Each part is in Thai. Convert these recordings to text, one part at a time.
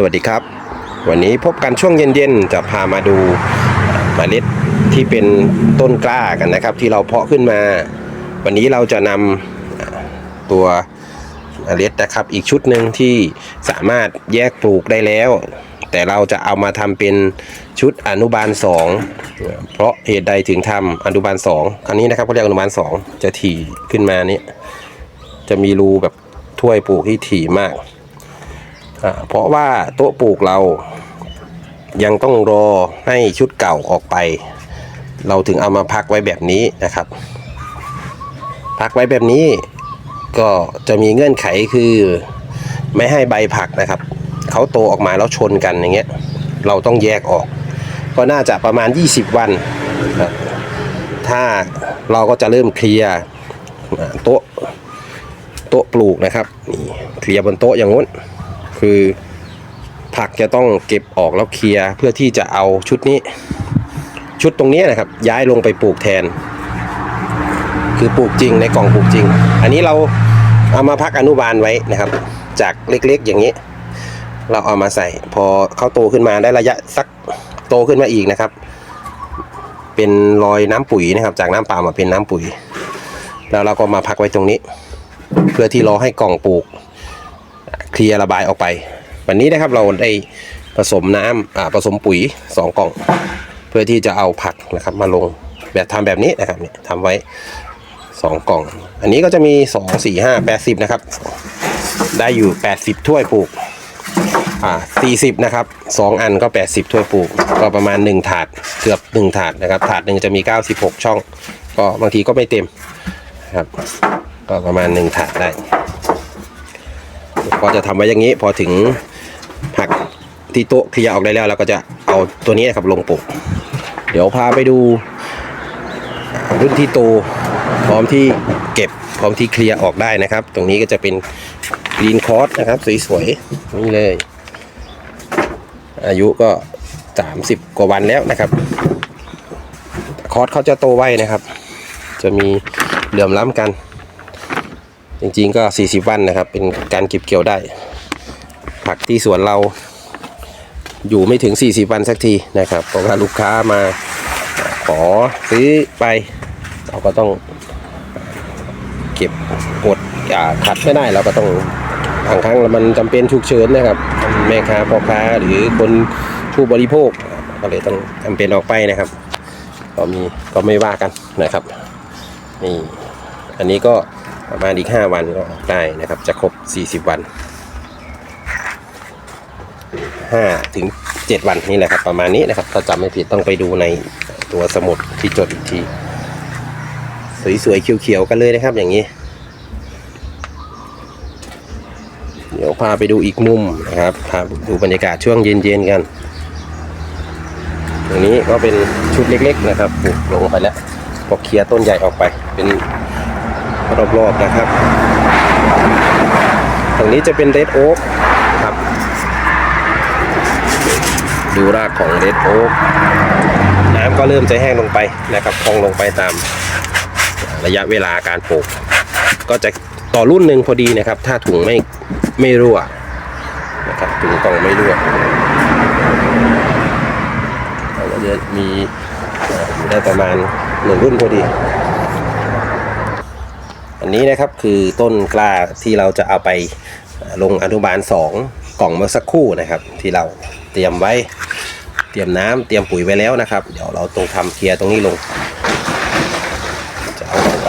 สวัสดีครับ วันนี้พบกันช่วงเย็นๆ จะพามาดูเมล็ดที่เป็นต้นกล้ากันนะครับ ที่เราเพาะขึ้นมา วันนี้เราจะนำตัวเมล็ดนะครับ อีกชุดหนึ่งที่สามารถแยกปลูกได้แล้ว แต่เราจะเอามาทำเป็นชุดอนุบาล 2 เพราะเหตุใดถึงทำอนุบาล 2 ครั้นี้นะครับเขาเรียกอนุบาล 2 จะถี่ขึ้นมานี้จะมีรูแบบถ้วยปลูกที่ถี่มาก เพราะว่าโต๊ะปลูกเรายังต้องรอให้ชุดเก่าออกไป เราถึงเอามาพักไว้แบบนี้นะครับ พักไว้แบบนี้ก็จะมีเงื่อนไขคือไม่ให้ใบผักนะครับเขาโตออกมาแล้วชนกันอย่างเงี้ยเราต้องแยกออก ก็น่าจะประมาณ 20 วันครับถ้าเราก็จะเริ่มเคลียร์โต๊ะโต๊ะปลูกนะครับนี่เคลียร์บนโต๊ะอย่างงู้น คือ ผักจะต้องเก็บออกแล้วเคลียร์เพื่อที่จะเอาชุดนี้ ชุดตรงนี้นะครับ ย้ายลงไปปลูกแทน คือปลูกจริงในกล่องปลูกจริง อันนี้เราเอามาพักอนุบาลไว้นะครับ จากเล็กๆอย่างนี้ เราเอามาใส่ พอเขาโตขึ้นมาได้ระยะสักโตขึ้นมาอีกนะครับ เป็นรอยน้ำปุ๋ยนะครับ จากน้ำเปล่ามาเป็นน้ำปุ๋ย แล้วเราก็มาพักไว้ตรงนี้ เพื่อที่รอให้กล่องปลูก เคลียระบายออกไป วันนี้นะครับเราได้ผสมน้ำอ่าผสมปุ๋ย 2กล่อง เพื่อที่จะเอาผักนะครับมาลงแบบทำแบบนี้นะครับเนี่ยทำไว้ 2 กล่อง อันนี้ก็จะมี 2 4 5 80 นะครับ ได้อยู่ 80 ถ้วยปลูกอ่า40 นะครับ 2 อันก็ 80 ถ้วยปลูก ก็ประมาณ 1 ถาดเกือบ 1 ถาดนะครับ ถาดหนึ่งจะมี 96 ช่อง ก็บางทีก็ไม่เต็มครับ ก็ประมาณ 1 ถาดได้ ก็จะทำไว้อย่างนี้พอถึงผักที่โต๊ะเคลียร์ออกได้แล้วเราก็จะเอาตัวนี้ครับลงปลูกเดี๋ยวพาไปดูรุ่นที่โตพร้อมที่เก็บพร้อมที่เคลียร์ออกได้นะครับ ตรงนี้ก็จะเป็นกรีนคอร์สนะครับสวยๆนี่เลย อายุก็ 30 กว่าวันแล้วนะครับคอร์สเขาจะโตไวนะครับ จะมีเหลื่อมล้ำกัน จริงๆก็ 40 วันนะครับ เป็นการเก็บเกี่ยวได้ ผักที่สวนเราอยู่ไม่ถึง 40 วันสักทีนะครับเพราะว่าลูกค้ามาขอซื้อไป เราก็ต้องเก็บอดอ่าขัดไม่ได้เราก็ต้องบางครั้งมันจำเป็นฉุกเฉินนะครับแม่ค้าพ่อค้าหรือคนผู้บริโภค ก็เลยต้องจำเป็นออกไปนะครับ ก็มีก็ไม่ว่ากันนะครับนี่อันนี้ก็ ประมาณอีก 5 วันก็ออกได้นะครับ จะครบ 40 วัน5ถึง 7 วันนี่แหละครับ ประมาณนี้นะครับ ถ้าจำไม่ผิดต้องไปดูในตัวสมุดที่จดอีกที สวยๆเขียวๆกันเลยนะครับอย่างนี้ เดี๋ยวพาไปดูอีกมุมนะครับพาดูบรรยากาศช่วงเย็นๆกันตรงนี้ก็เป็นชุดเล็กๆนะครับลงไปแล้วพอเคลียร์ต้นใหญ่ออกไปเป็น รอบๆนะครับ ตรงนี้จะเป็นเรดโอ๊กครับ ดูรากของเรดโอ๊กน้ำก็เริ่มจะแห้งลงไปนะครับพองลงไปตามระยะเวลาการปลูก ก็จะต่อรุ่นหนึ่งพอดีนะครับ ถ้าถุงไม่ไม่รั่วนะครับถุงกล่องไม่รั่วเราก็จะมีได้ประมาณหนึ่งรุ่นพอดี อันนี้นะครับคือต้นกล้าที่เราจะเอาไปลงอนุบาล 2 กล่องเมื่อสักครู่นะครับ ที่เราเตรียมไว้เตรียมน้ำเตรียมปุ๋ยไว้แล้วนะครับ เดี๋ยวเราตรงทำเคลียร์ตรงนี้ลง จะเอาลงไป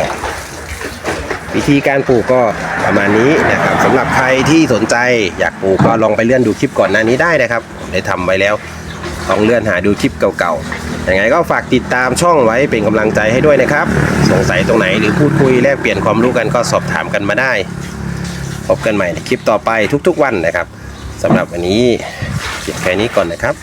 วิธีการปลูกก็ประมาณนี้นะครับสำหรับใครที่สนใจอยากปลูกก็ลองไปเลื่อนดูคลิปก่อนหน้านี้ได้นะครับ ได้ทำไว้แล้ว ลองเลื่อนหาดูคลิปเก่าๆยังไงก็ฝากติดตามช่องไว้เป็นกำลังใจให้ด้วยนะครับ สงสัยตรงไหนหรือพูดคุยแลกเปลี่ยนความรู้กันก็สอบถามกันมาได้ พบกันใหม่ในคลิปต่อไปทุกๆวันนะครับสำหรับวันนี้เก็บแค่นี้ก่อนนะครับ